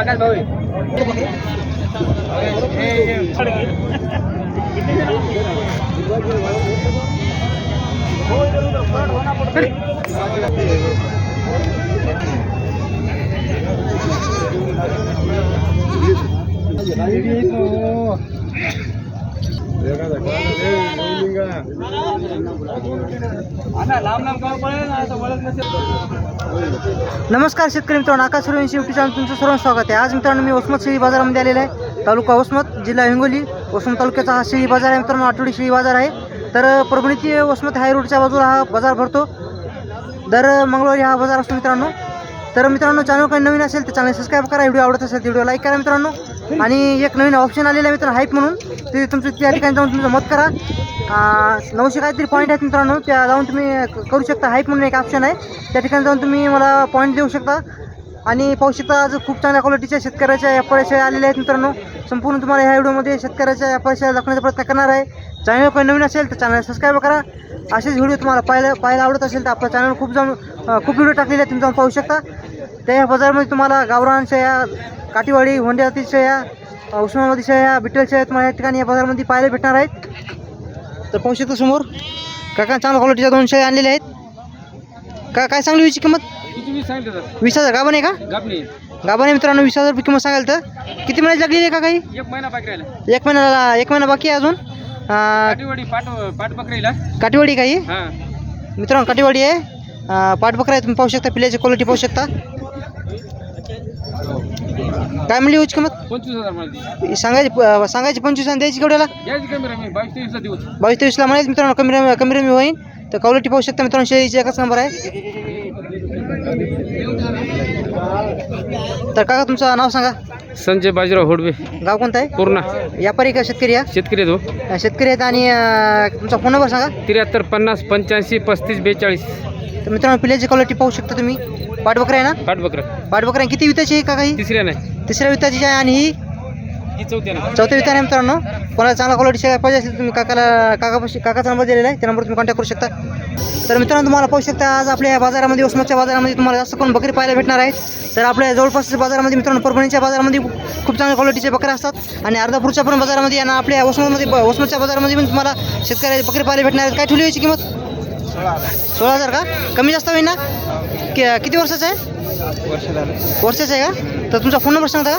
आकाश भाऊ नमस्कार शेतकरी मित्रांनो आकाश सूर्यवंशी युट्यूब चॅनल तुमचं सर्व स्वागत आहे. आज मित्रांनो मी वसमत शेळी बाजारामध्ये आलेला आहे. तालुका वसमत जिल्हा हिंगोली. वसमत तालुक्याचा हा शेळी बाजार आहे मित्रांनो आठवडी शेळी बाजार आहे. तर परभणीची वसमत हाय रोडच्या बाजूला हा बाजार भरतो. दर मंगळवारी हा बाजार असतो मित्रांनो. तर मित्रांनो चॅनल काही नवीन असेल तर चॅनल सबस्क्राईब करा. व्हिडिओ आवडत असेल तर व्हिडिओ लाईक करा मित्रांनो. आणि एक नवीन ऑप्शन आलेला आहे मित्रांनो हाईप म्हणून. ते तुमचं त्या ठिकाणी जाऊन तुमचं मत करा. नऊशे काहीतरी पॉईंट आहेत मित्रांनो त्या जाऊन तुम्ही करू शकता. हाईप म्हणून एक ऑप्शन आहे. त्या ठिकाणी जाऊन तुम्ही मला पॉईंट देऊ शकता. आणि पाहू शकता आज खूप चांगल्या क्वालिटीच्या शेतकऱ्याच्या व्यापाऱ्याच्या आलेल्या आहेत मित्रांनो. संपूर्ण तुम्हाला ह्या व्हिडिओमध्ये शेतकऱ्याच्या व्यापाऱ्याच्या दाखवण्याचा प्रयत्न करणार आहे. चॅनल काही नवीन असेल तर चॅनल सबस्क्राईब करा. असेच व्हिडिओ तुम्हाला पाहायला पाहायला आवडत असेल तर आपलं चॅनल खूप जाऊन खूप व्हिडिओ टाकलेले आहेत तुम्ही जाऊन पाहू शकता. त्या बाजारामध्ये तुम्हाला गावरान शेया काठीवाडी होंड्यातील शेया अ, उस्मानाबादी शेया बिट्टल शेया तुम्हाला या ठिकाणी या बाजारामध्ये पाहायला भेटणार आहेत. तर पाहू शकता समोर काका चांगल्या क्वालिटीच्या दोन शेळ्या आणलेल्या आहेत. का काय सांगली हिची किंमत? वीस हजार. गाभण आहे का? आहे. मित्रांनो वीस हजार रुपये किंमत सांगाल तर. किती महिन्याची लागलेली आहे का काही? एक महिना राहिला. एक महिन्याला एक महिना बाकी आहे अजून. काठीवाडी काही? मित्रांनो काठीवाडी आहे. पाठबकरा आहे तुम्ही पाहू शकता पिल्याची क्वालिटी पाहू शकता. काय म्हणली होची किंमत पंचवीस हजार मला सांगायची सांगायची पंचवीस आणि द्यायची केवढ्याला? घ्यायची बावीस तेवीसला बावीस तेवीसला म्हणायचं मित्रांनो कमी रमी कमी रमी होईल तर क्वालिटी पाहू शकता मित्रांनो शेळीची एकच नंबर आहे. तर काका तुमचं नाव सांगा. संजय बाजीराव होडवे गाव कोणतं आहे? पूर्णा. व्यापारी का शेतकरी या शेतकरी तो शेतकरी आहेत आणि अं, तुमचा फोन नंबर सांगा. त्र्याहत्तर पन्नास पंच्याऐंशी पस्तीस बेचाळीस. तर मित्रांनो पिल्याची क्वालिटी पाहू शकता तुम्ही. पाठबकरा आहे ना? पाट बकरा पाठबकरा किती विताची आहे काका ही तिसऱ्या नाही. तिसऱ्या विताची आहे आणि ही? ही चौथ्या वितान आहे मित्रांनो. कोणाला चांगला क्वालिटी पाहिजे असेल तुम्ही काकाला काकापाशी काकाचा नंबर दिलेला आहे. त्या नंबर तुम्ही कॉन्टॅक्ट करू शकता. तर मित्रांनो तुम्हाला पाहू शकता आज आपल्या या बाजारामध्ये उस्माच्या बाजारामध्ये तुम्हाला जास्त करून बकरी पाहायला भेटणार आहे. तर आपल्या जवळपासच्या बाजारामध्ये मित्रांनो परभणीच्या बाजारामध्ये खूप चांगल्या क्वालिटीचे बकऱ्या असतात. आणि अर्धापूरच्या पण बाजारामध्ये आणि आपल्या उस्मामध्ये उस्माच्या बाजारामध्ये पण तुम्हाला शेतकऱ्या बकरी पाहायला भेटणार आहेत. काय ठेवली याची किंमत? सोळा हजार का? कमी जास्त होईल ना? कि- किती वर्षाचं आहे? वर्ष झालं वर्षाचं आहे का? तर तुमचा फोन नंबर सांगता का?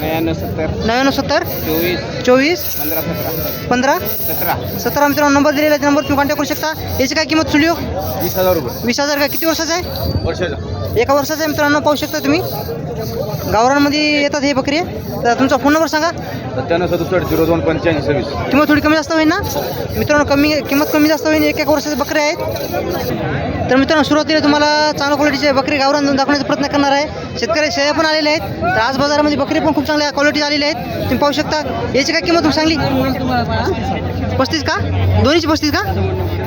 नव्याण्णव सत्तर. नव्याण्णव सत्तर. चोवीस. चोवीस. पंधरा सतरा. पंधरा. सतरा. सतरा मित्रांनो नंबर दिलेला आहे. त्या नंबर तुम्ही कॉन्टॅक्ट करू शकता. याची काय किंमत सुलिओ वीस हजार रुपये. वीस हजार का? किती वर्षाचा आहे? वर्षाचा. एका वर्षाचा आहे मित्रांनो पाहू शकता तुम्ही. गावरांमध्ये येतात हे बकरी. तर तुमचा फोन नंबर सांगा. सत्त्याण्णव सदुसष्ट झिरो दोन पंच्याऐंशी सव्वीस. किंमत थोडी कमी जास्त होईल ना? मित्रांनो कमी किंमत कमी जास्त होईल एक एक वर्षाचे बकरे आहेत. तर मित्रांनो सुरुवातीला तुम्हाला चांगल्या क्वालिटीचे बकरी गावरान दाखवण्याचा प्रयत्न करणार आहे. शेतकरी शेळ्या पण आलेले आहेत. तर आज बाजारामध्ये बकरी पण खूप चांगल्या क्वालिटी आलेले आहेत. तुम्ही पाहू शकता याची काय किंमत तुम्ही सांगली? पस्तीस का? दोन्हीची पस्तीस का?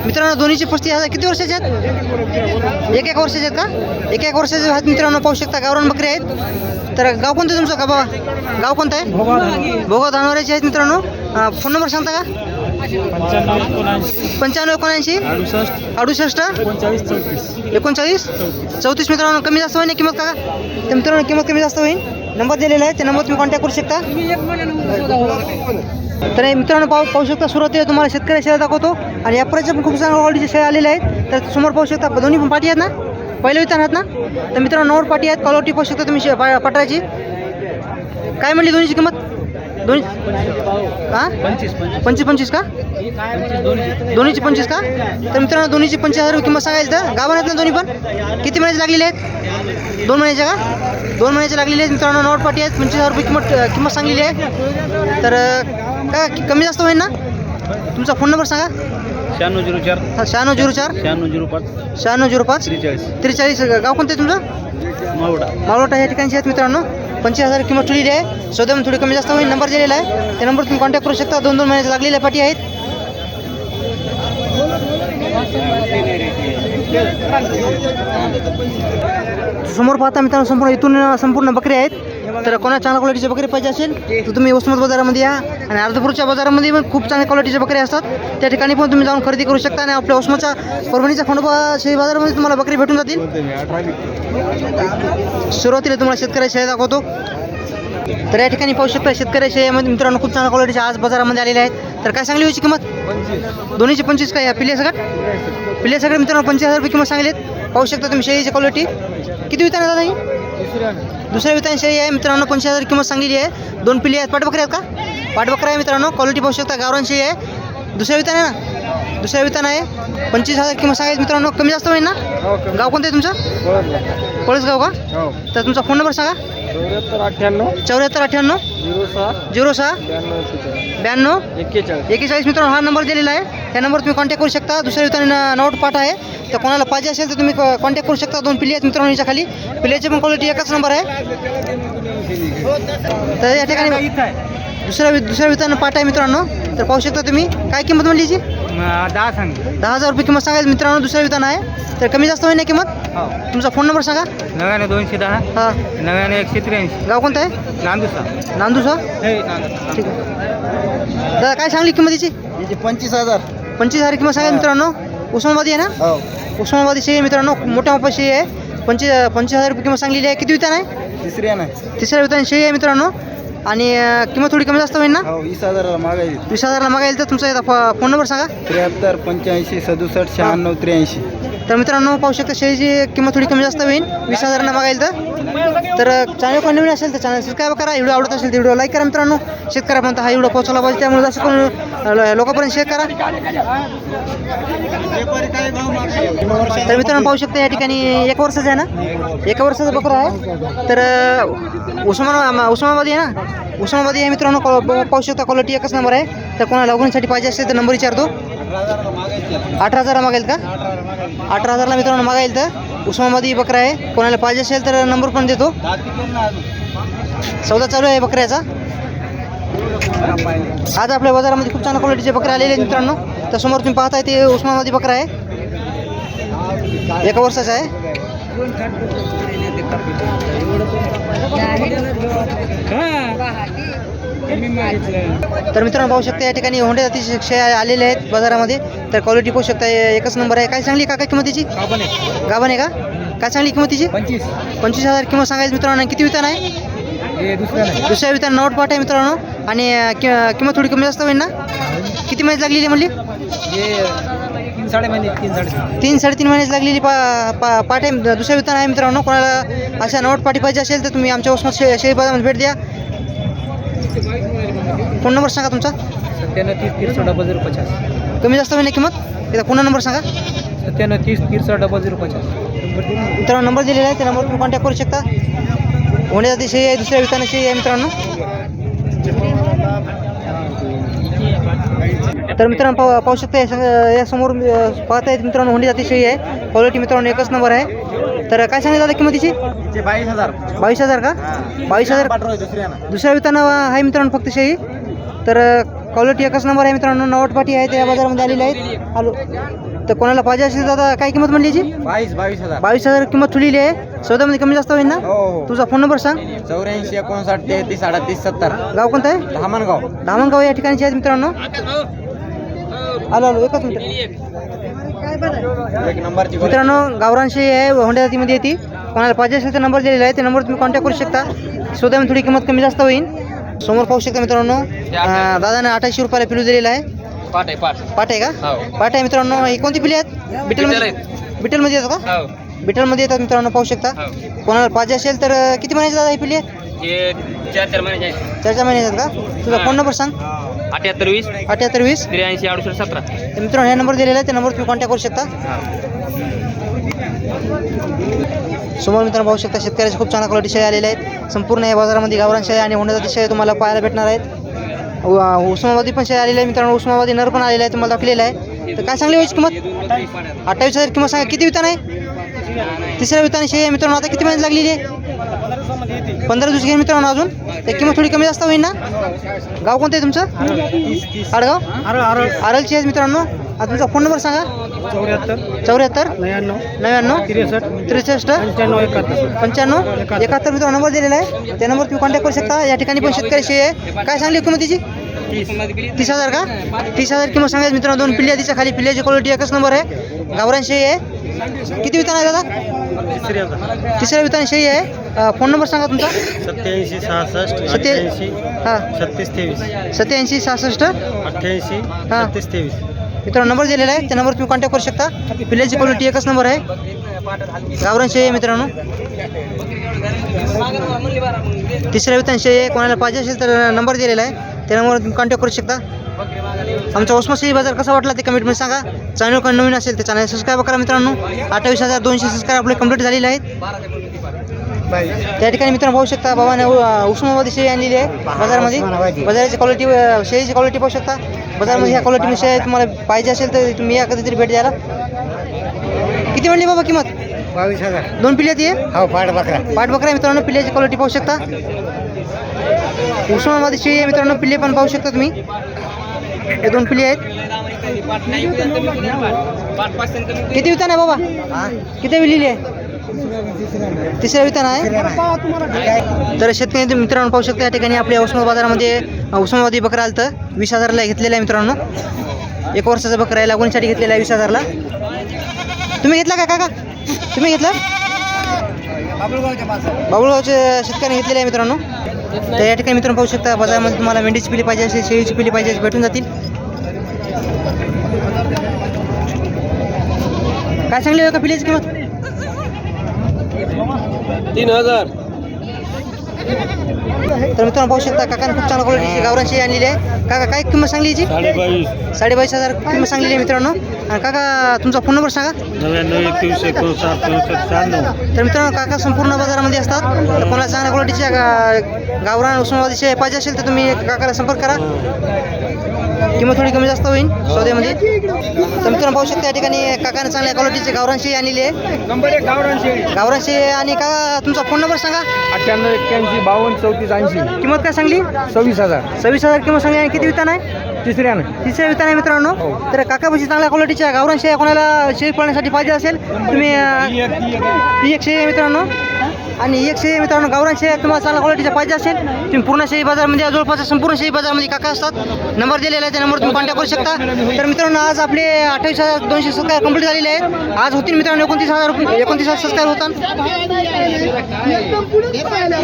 मित्रांनो दोन्हीची पस्तीस हजार. किती वर्षाचे आहेत? एक एक वर्षाचे आहेत का? एक एक वर्षाचे आहेत मित्रांनो पाहू शकता गावरान बकरी आहेत. तर गाव कोणतं तुमचं? का बाबा? गाव कोणतं आहे? भोगाव धानवऱ्याचे आहेत मित्रांनो. फोन नंबर सांगता का? पंच्याण्णव एकोणऐंशी. अडुसष्ट. अडुसष्ट. एकोणचाळीस चौतीस. एकोणचाळीस? चौतीस मित्रांनो कमी जास्त होईल ना किंमत का तर मित्रांनो किंमत कमी जास्त होईल नंबर दिलेला आहे त्या नंबर तुम्ही कॉन्टॅक्ट करू शकता. तर हे मित्रांनो पाहू पाहू शकता सुरुवातीला तुम्हाला शेतकरी शेळ्या दाखवतो. आणि यापर्यंत पण खूप चांगल्या क्वालिटीचे शेळ्या आलेल्या आहेत तर समोर पाहू शकता दोन्ही पण पाठी आहेत ना? पहिले आहेत ना? तर मित्रांनो नोट पाठी आहेत क्वालिटी पाहू शकता तुम्ही शे- पा- पटराची काय म्हणली दोन्हीची किंमत? दोन्ही हां पंचवीस पंचवीस. का? दोन्हीची पंचवीस का? तर मित्रांनो दोन्हीची पंचवीस हजार रुपये किंमत सांगायची तर आहेत ना दोन्ही पण. किती महिन्याचे लागलेले आहेत? दोन महिन्याचे का? दोन महिन्याचे लागलेले आहेत मित्रांनो नोट पाटी आहेत. पंचवीस हजार रुपये किंमत किंमत सांगलेली आहे. तर कि- कमी जास्त होईल ना? तुमचा फोन नंबर सांगा. शहाण्णव झिरो चार. शहाण्णव झिरो चार. शहाण्णव झिरो पाच. शहाण्णव झिरो पाच. त्रेचाळीस. त्रेचाळीस गाव कोणतं आहे तुमचं? मावडा मावळोटा या ठिकाणचे आहेत मित्रांनो. पंचवीस हजार किंमत ठेवलेली आहे. सौद्यामध्ये थोडी कमी जास्त होईल. नंबर दिलेला आहे. त्या नंबर तुम्ही कॉन्टॅक्ट करू शकता. दोन दोन महिन्याच्या लागलेल्या पाठी आहेत. समोर पाहता मित्रांनो संपूर्ण इथून संपूर्ण बकरी आहेत. तर कोणा चांगल्या क्वालिटीचे बकरी पाहिजे असेल तर तुम्ही उस्मत बाजारामध्ये या आणि अर्धपूरच्या बाजारामध्ये पण खूप चांगल्या क्वालिटीचे बकरी असतात. त्या ठिकाणी पण तुम्ही जाऊन खरेदी करू शकता आणि आपल्या उस्माच्या परभणीच्या खंडोबा शेळी बाजारामध्ये तुम्हाला बकरी भेटून जातील. सुरुवातीला तुम्हाला शेतकऱ्याची शेळ्या दाखवतो. तर या ठिकाणी पाहू शकता शेतकऱ्याच्या यामध्ये मित्रांनो खूप चांगल्या क्वालिटीच्या आज बाजारामध्ये आलेल्या आहेत. तर काय सांगली होती किंमत? दोन्हीचे पंचवीस काय पिल्ले सगळं? पिल्ले सगळ्या मित्रांनो पंचवीस हजार रुपये किंमत सांगलीत. पाहू शकता तुम्ही शेळीची क्वालिटी किती विताना दादा ही? दुसऱ्या वितान शेळी आहे. मित्रांनो पंचवीस हजार किंमत सांगलेली आहे? दोन पिल्ले आहेत. पाठबकरे आहेत का? पाठबकरा आहे मित्रांनो. क्वालिटी पाहू शकता. गावरान शेळी आहे. दुसऱ्या वितान आहे ना? दुसऱ्या वितान आहे. पंचवीस हजार किंमत सांगायची मित्रांनो. कमी जास्त होईल ना? गाव कोणतं आहे तुमचं? पळसगाव का? तर तुमचा फोन नंबर सांगा. चौऱ्याहत्तर अठ्ठ्याण्णव. चौऱ्याहत्तर अठ्ठ्याण्णव. झिरो सहा. झिरो सहा. ब्याण्णव एक्केचाळीस. एकेचाळीस मित्रांनो हा नंबर दिलेला आहे. त्या नंबर तुम्ही कॉन्टॅक्ट करू शकता. दुसऱ्या विताने नोट पाठ आहे. तर कोणाला पाहिजे असेल तर तुम्ही कॉन्टॅक्ट करू शकता. दोन पिल्ले आहेत मित्रांनो याच्या खाली. पिल्ल्याची पण क्वालिटी एकच नंबर आहे. तर या ठिकाणी दुसऱ्या दुसऱ्या वितानं पाठ आहे मित्रांनो. तर पाहू शकता तुम्ही. काय किंमत म्हणली याची दहा सांग दहा हजार रुपये किंमत सांगायची मित्रांनो. दुसऱ्या वितानं आहे. तर कमी जास्त होईल ना किंमत? हो. तुमचा फोन नंबर सांगा. नव्याण्णव दोनशे दहा. हां. नव्याण्णव एकशे त्र्याऐंशी. गाव कोणतं आहे? नांदुसा. नांदूसा? हे ठीक आहे. दादा काय सांगली किंमत याची याची पंचवीस हजार. पंचवीस हजार किंमत सांगा मित्रांनो. उस्मानाबादी आहे ना? हो. उस्मानाबादी आहे मित्रांनो मोठ्या मापा शेळी आहे. पंचवीस पंचवीस हजार रुपये किंमत सांगलेली आहे. किती वितान आहे? तिसरी आहे ना. तिसऱ्या वितान शेळी आहे मित्रांनो. आणि किंमत थोडी कमी जास्त होईल ना? हो वीस हजाराला मागायची वीस हजारला मागायला तर तुमचा फोन नंबर सांगा. त्र्याहत्तर पंच्याऐंशी सदुसष्ट शहाण्णव त्र्याऐंशी. तर मित्रांनो पाहू शकता शेळीची किंमत थोडी कमी जास्त होईल. वीस हजारांना मागायला तर. तर चॅनल कोण नवीन असेल तर चॅनल सबस्क्राईब करा. व्हिडिओ आवडत असेल तर व्हिडिओ लाईक करा मित्रांनो. शेतकऱ्यापर्यंत हा व्हिडिओ पोहोचला पाहिजे. त्यामुळे जास्त कोण लोकांपर्यंत शेअर करा. तर मित्रांनो पाहू शकता या ठिकाणी एक वर्षाचं आहे ना? एका वर्षाचं बकरा आहे. तर अं, उस्मानाबादी आहे ना? उस्मानाबादी आहे मित्रांनो. कॉ- पाहू शकता क्वालिटी एकच नंबर आहे. तर कोणाला लॉगिनसाठी पाहिजे असेल तर नंबर विचारतो. अठरा हजार मागेल का? अठरा हजारला मित्रांनो मागाईल तर. उस्मानाबादी बकरा आहे. कोणाला पाहिजे असेल तर नंबर पण देतो. सौदा चालू आहे बकऱ्याचा. आज आपल्या बाजारामध्ये खूप चांगल्या क्वालिटीचे बकरे आलेले आहेत मित्रांनो. तर समोर तुम्ही पाहताय ते उस्मानाबादी बकरा आहे. एका वर्षाचा आहे. तर मित्रांनो पाहू शकता या ठिकाणी होंडे जातीचे शेळ्या आलेले आहेत बाजारामध्ये. तर क्वालिटी पाहू शकता एकच नंबर आहे. काय सांगली काका किंमतीची? गाभण आहे. का? काय सांगली किंमतीची? पंचवीस. पंचवीस हजार किंमत सांगायची मित्रांनो किती वितान आहे? दुसऱ्या वितान नोट पाठ आहे मित्रांनो. आणि किंमत थोडी कमी जास्त होईल ना? किती महिन्यात लागलेली म्हणली? तीन साडे महिने तीन साडे तीन. साडेतीन महिन्यात लागलेली पा पा पाठ आहे. दुसऱ्या वितान आहे मित्रांनो. कोणाला अशा नोट पाठी पाहिजे असेल तर तुम्ही आमच्या उस्मात शे शेळी बाजारामध्ये भेट द्या. फोन नंबर सांगा तुमचा. सत्त्याण्णव तीस तीस डबल झिरो पचास. कमी जास्त होईल ना किंमत? एकदा पुन्हा नंबर सांगा. सत्त्याण्णव तीस तीस डबल झिरो पचास. मित्रांनो नंबर दिलेला आहे त्या नंबरवर तुम्ही कॉन्टॅक्ट करू शकता. होणे जाती शेळी आहे दुसऱ्या विताना शेळी आहे मित्रांनो. तर मित्रांनो पाहू पाहू शकता या सग- या समोर अं, पाहता येत मित्रांनो होंडी जाती शेळी आहे. क्वालिटी मित्रांनो एकच नंबर आहे. तर काय सांगितलं दादा किंमतीची ते बावीस हजार. बावीस हजार का? बावीस हजार दुसऱ्या विताना आहे मित्रांनो फक्त शेळी तर क्वालिटी एकच नंबर आहे मित्रांनो. नवट पाठी आहे त्या बाजारामध्ये आलेली आहेत. आलो तर कोणाला पाहिजे असेल तर दादा काय किंमत म्हणली बावीस बावीस हजार. बावीस हजार किंमत ठुलेली आहे. सौद्यामध्ये कमी जास्त होईल ना? तुझा फोन नंबर सांग. चौऱ्याऐंशी एकोणसाठ तेहतीस अडतीस सत्तर. गाव कोणतं आहे? धामणगाव. धामणगाव या ठिकाणचे आहेत मित्रांनो. आलो आलो. एकच मिनिट. मित्रांनो गावरान शेळी आहे होंडा जातीमध्ये येते. कोणाला पाहिजे असेल तर नंबर दिलेला आहे. त्या नंबर तुम्ही कॉन्टॅक्ट करू शकता. सौद्यामध्ये थोडी किंमत कमी जास्त होईल. समोर पाहू शकता मित्रांनो दादाने अठ्ठावीसशे रुपयाला पिलू दिलेला आहे. पाठ आहे पाठ पाट आहे का? हो. पाट आहे मित्रांनो ही कोणती पिली आहेत? बिटलमध्ये बिटलमध्ये येतात का? हो. बिटलमध्ये येतात मित्रांनो पाहू शकता. कोणाला पाहिजे असेल तर अं, किती महिन्याची दादा ही पिली आहेत? हे चार चार आहे. चार चार महिने येतात का? तुझा फोन नंबर सांग. अठ्याहत्तर वीस. अठ्याहत्तर वीस. त्र्याऐंशी अडुसष्ट सतरा. तर मित्रांनो ह्या नंबर दिलेला आहे त्या नंबर तुम्ही कॉन्टॅक्ट करू शकता. समोर मित्रांनो पाहू शकता शेतकऱ्याचे खूप चांगल्या क्वालिटी शाही आलेल्या आहेत. संपूर्ण या बाजारामध्ये गावरान शाही आणि होण्याचा शाही तुम्हाला पाहायला भेटणार आहेत. उ- उस्मानाबादी पण शाही आलेल्या आहे मित्रांनो. उस्मानाबादी नर पण आलेला आहे तुम्हाला दाखवलेला आहे. तर काय सांगली व्हायची किंमत? अठ्ठावीस हजार किंमत सांगा. किती वितान आहे? तिसऱ्या वितान शाही आहे मित्रांनो. आता किती महिन्यात लागलेली आहे? पंधरा दिवस घे मित्रांनो अजून. एक किंमत थोडी कमी जास्त होईल ना? गाव कोणतं आहे तुमचं? आडगाव? आरलची आहे मित्रांनो. आता तुमचा फोन नंबर सांगा. चौऱ्याहत्तर. चौऱ्याहत्तर? नव्याण्णव. नव्याण्णव? त्रेसष्ट. त्रेसष्ट? पंच्याण्णव एकाहत्तर. पंच्याण्णव? एकाहत्तर मित्रांनो नंबर दिलेला आहे. त्या नंबर तुम्ही कॉन्टॅक्ट करू शकता. या ठिकाणी पण शेतकऱ्याशी आहे काय सांगली किंमतीची तीस. तीस हजार का? तीस हजार किंमत सांगायचं मित्रांनो. दोन पिल्ल्या तिच्या खाली. पिल्ल्याची क्वालिटी एकच नंबर आहे. गावरान शेळी आहे. किती वितान आहे दादा? तिसऱ्या वितान शेळी आहे फोन नंबर सांगा तुमचा. सत्याऐंशी सहासष्ट सत्य अठ्ठ्याऐंशी हां. छत्तीस तेवीस. सत्याऐंशी सहासष्ट? अठ्ठ्याऐंशी हां. तेवीस. मित्रांनो नंबर दिलेला आहे. त्या नंबर तुम्ही कॉन्टॅक्ट करू शकता. पिल्ल्याची क्वालिटी एकच नंबर आहे. गावरान शेळी मित्रांनो. तिसऱ्या वितान शेळी आहे. कोणाला पाहिजे असेल तर नंबर दिलेला आहे. त्या नंबरवर तुम्ही कॉन्टॅक्ट करू शकता. आमचा ओस्मा शेळी बाजार कसा वाटला ते कमेंटमध्ये सांगा. चॅनल कोण नवीन असेल तर चॅनल सबस्क्राईब करा मित्रांनो. अठ्ठावीस हजार दोनशे सबस्क्राईब आपले कंप्लीट झालेले आहेत. त्या ठिकाणी मित्रांनो पाहू शकता बाबाने उस्मानाबादी शेळी आणलेली आहे बाजारामध्ये. बाजाराची क्वालिटी शेळीची क्वालिटी पाहू शकता. बाजारामध्ये ह्या क्वालिटीमध्ये शेळी तुम्हाला पाहिजे असेल तर तुम्ही या कधीतरी भेट द्यायला. किती म्हणली बाबा किंमत? बावीस हजार. दोन पिल्ल्यात ये हो? पाठ बकरा. पाठ बकरा मित्रांनो पिल्ल्याची क्वालिटी पाहू शकता. उस्मानाबादी शेळी आहे मित्रांनो पिल्ले पण पाहू शकता तुम्ही. हे दोन पिल्ले आहेत. किती वितान आहे बाबा? किती लिहिली आहे? तिसऱ्या वितान आहे? तर शेतकरी मित्रांनो पाहू शकता या ठिकाणी आपल्या उस्मानाबाद बाजारामध्ये उस्मानाबादी बकरा आलं तर वीस हजारला घेतलेला आहे मित्रांनो. एक वर्षाचा बकरा आहे लागवणीसाठी घेतलेला आहे वीस हजारला. तुम्ही घेतला का काका? तुम्ही घेतला? बाबुळगावचे शेतकऱ्यांनी घेतलेले आहे मित्रांनो. तर या ठिकाणी मित्रांनो पाहू शकता बाजारामध्ये तुम्हाला मेंढीची पिली पाहिजे असेल शेळीची पिली पाहिजे भेटून जातील. काय सांगली का पिल्याची किंमत? तीन हजार. तर मित्रांनो पाहू शकता काकाने खूप चांगल्या क्वालिटीची गावरान शेळी आणलेली आहे. काका काय किंमत सांगली याची साडेबावीस. साडेबावीस हजार किंमत सांगलेली आहे मित्रांनो. आणि काका तुमचा फोन नंबर सांगा. नव्याण्णव एकवीस एकोणसाठ चौसष्ट शहाण्णव. तर मित्रांनो काका संपूर्ण बाजारामध्ये असतात. तर कोणाला चांगल्या क्वालिटीच्या गावरान उस्मानाबादी शेळ्या पाहिजे असेल तर तुम्ही काकाला संपर्क करा. किंमत थोडी कमी जास्त होईल सौद्यामध्ये तर मित्रांनो पाहू शकता या ठिकाणी काकाने चांगल्या क्वालिटीची गावरान शेळी आणलेली आहे. गावरान शेळी आणि काका तुमचा फोन नंबर सांगा. अठ्ठ्याण्णव एक्क्याऐंशी बावन्न चौतीस ऐंशी. किंमत काय सांगली? सव्वीस हजार. सव्वीस हजार किंमत सांगली आणि किती वितान आहे? तिसऱ्यानं. तिसऱ्या वितान आहे मित्रांनो. तर काकापाशी चांगल्या क्वालिटीच्या गावरान शेळ्या कोणाला शेळी पाळण्यासाठी पाहिजे असेल तुम्ही ही ती एक. ही एक शेळी आहे मित्रांनो. आणि एक शेळी मित्रांनो गावरान शेळी तुम्हाला चांगल्या क्वालिटीच्या पाहिजे असेल तुम्ही पूर्ण शेळी बाजारमध्ये म्हणजे जवळपास संपूर्ण शेळी बाजारमध्ये काका असतात. नंबर दिलेला आहे त्या नंबर तुम्ही कॉन्टॅक्ट करू शकता. तर मित्रांनो आज आपले अठ्ठावीस हजार दोनशे सबस्क्राईब कंप्लीट झालेले आहेत. आज होतील मित्रांनो एकोणतीस हजार रुपये एकोणतीस हजार सबस्क्राईब होतात.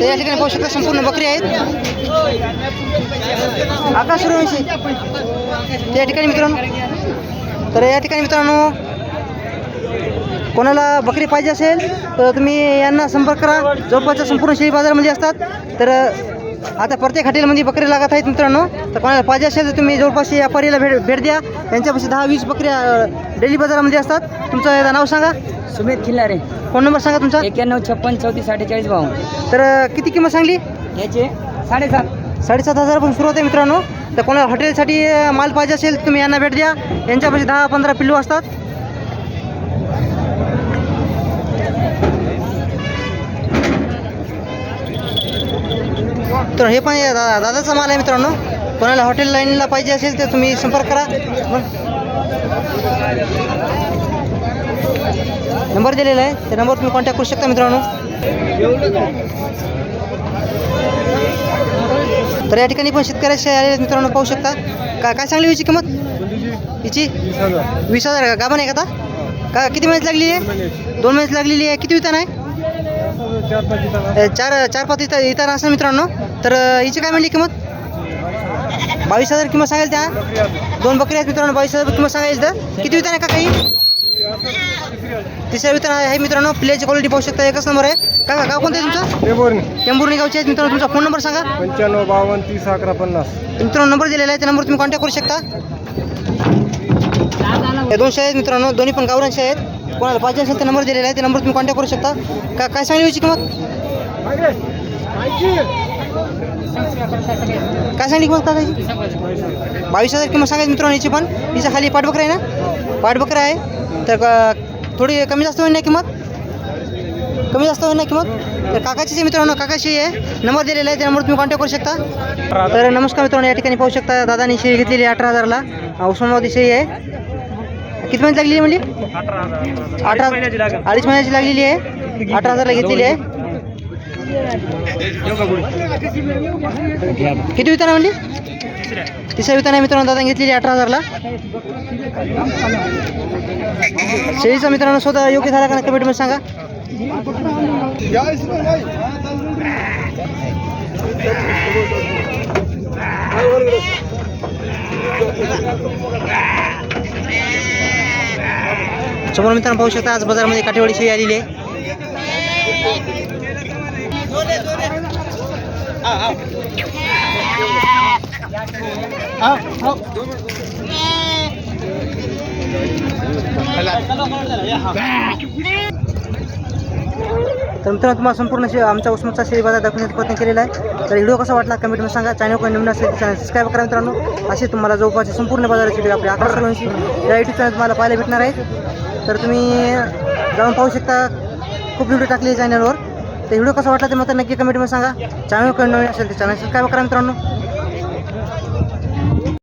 या ठिकाणी पाहू शकता संपूर्ण बकरी आहेत. आकाश सूर्यवंशी. त्या ठिकाणी मित्रांनो. तर या ठिकाणी मित्रांनो कोणाला बकरी पाहिजे असेल तर तुम्ही यांना संपर्क करा. जवळपासच्या संपूर्ण शेळी बाजारामध्ये असतात. तर आता प्रत्येक हॉटेलमध्ये बकरी लागत आहेत मित्रांनो. तर कोणाला पाहिजे असेल तर तुम्ही जवळपास व्यापारीला भेट भेट द्या. त्यांच्यापाशी दहा वीस बकऱ्या डेली बाजारामध्ये असतात. तुमचं एकदा नाव सांगा. सुमित खिल्लारे. फोन नंबर सांगा तुमचा. एक्क्याण्णव छप्पन चौतीस अठ्ठेचाळीस बावन्न. तर किती किंमत सांगली? याचे साडेसात. साडेसात हजारापासून सुरुवात आहे मित्रांनो. तर कोणाला हॉटेलसाठी माल पाहिजे असेल तुम्ही यांना भेट द्या. यांच्यापाशी दहा पंधरा पिल्लू असतात. तर हे पण या दा दादाचा माल आहे मित्रांनो. कोणाला हॉटेल लाईनला पाहिजे असेल तर तुम्ही संपर्क करा. नंबर दिलेला आहे. त्या नंबर तुम्ही कॉन्टॅक्ट करू शकता मित्रांनो. तर या ठिकाणी पण शेतकऱ्याचे आलेले मित्रांनो पाहू शकता. का काय सांगली हिची किंमत? हिची वीस हजार. का गाभण आहे का आता का किती महिन्यात लागलेली आहे? दोन महिन्यात लागलेली आहे. किती वितान आहे? चार चार पाच इथं इथं असं मित्रांनो. तर हिची काय म्हणली किंमत? बावीस हजार किंमत सांगायला त्या? दोन बकरी आहेत मित्रांनो बावीस हजार किंमत सांगायची तर किती वितान आहे का काही तिसऱ्या वितान आहे मित्रांनो. प्लेची क्वालिटी पाहू शकता एकच नंबर आहे. का गाव कोणतं आहे तुमचं? टेंभुर्णी गावचे आहेत मित्रांनो. तुमचा फोन नंबर सांगा. पंच्याण्णव बावन्न तीस अकरा पन्नास. मित्रांनो नंबर दिलेला आहे त्या नंबर तुम्ही कॉन्टॅक्ट करू शकता. हे दोनशे आहेत मित्रांनो दोन्ही पण गावरांचे आहेत. कोणाला पाहिजे असेल तर नंबर दिलेला आहे ते नंबर तुम्ही कॉन्टॅक्ट करू शकता. का काय सांगली याची किंमत? काय सांगली किंमत काकाची बावीस हजार किंमत सांगायची मित्रांनो याची पण. हिच्या खाली पाठबकरा आहे ना? पाठबकरा आहे. तर थोडी कमी जास्त होईल ना किंमत? कमी जास्त होईल ना किंमत? तर काकाची मित्रांनो काकाशी आहे. नंबर दिलेला आहे त्यामुळे तुम्ही कॉन्टॅक्ट करू शकता. तर नमस्कार मित्रांनो या ठिकाणी पाहू शकता दादानी शेळी घेतलेली आहे अठरा हजारला. उस्मानाबादी शेळी आहे. किती महिन्यात लागलेली आहे म्हणजे अठरा अडीच महिन्याची लागलेली आहे. अठरा हजारला घेतलेली आहे. किती विताना म्हणली? तिसऱ्या विताना मित्रांनो दादा घेतलेली आहे अठरा हजारला. शेळीचा मित्रांनो स्वतः योग्य झाला का नाही कमेंटमध्ये सांगा. समोर मित्रांनो पाहू शकता आज बाजारामध्ये काठेवाडी शेळी आलेली आहे. तर मित्रांनो तुम्हाला संपूर्ण शे आमच्या उस्माचा शेळी बाजार दाखवण्याचा प्रयत्न केलेला आहे. तर व्हिडिओ कसा वाटला कमेंटमध्ये सांगा. चॅनल कोणी नवीन असेल चॅनल सबस्क्राईब करा मित्रांनो. असे तुम्हाला जवळपासचे संपूर्ण बाजाराची व्हिडिओ आपल्या अकरा सर्वांशी या युट्यूब चॅनल तुम्हाला पाहायला भेटणार आहे. तर तुम्ही जाऊन पाहू शकता. खूप व्हिडिओ टाकली चॅनलवर तर व्हिडिओ कसा वाटला ते मात्र नक्की कमेंटमध्ये सांगा. चॅनल कळून नवीन असेल तर चॅनल सबस्क्राईब करा मित्रांनो.